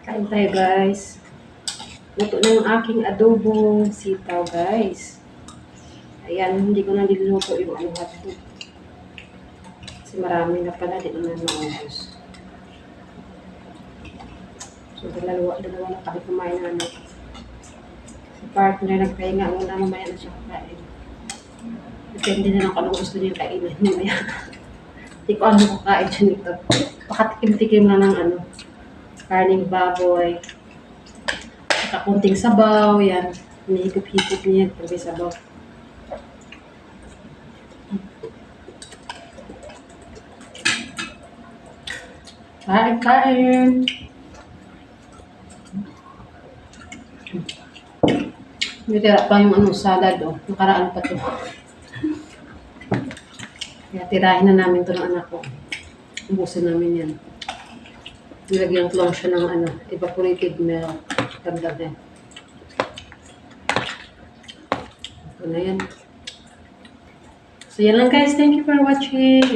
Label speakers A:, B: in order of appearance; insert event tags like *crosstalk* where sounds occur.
A: Kain tayo guys. Luto na yung aking adobong sitaw guys. Ayan, hindi ko na niluto yung ano hotdog. Kasi marami na pala, di naman maubos. So, dalawa, dalawa na kami kumain na ano. Si partner nagpahinga muna mamaya na siya kakain. Depende na lang kung anong gusto niya kainin mamaya. *laughs* Hindi ko ano kakain siya nito. Pakatikim-tikim na ng ano, karning baboy. Saka kunting sabaw, yan. Hinihigop-higop niya may sabaw. Kain, kain. May tira pa yung ano, salad, oh. Nakaraan pa to. Kaya tirahin na namin to ng anak ko. Ubusin namin yan. Nilagyan ko lang siya ng ano, evaporated milk. Dagdagan. Ito na yan. So yan lang guys. Thank you for watching.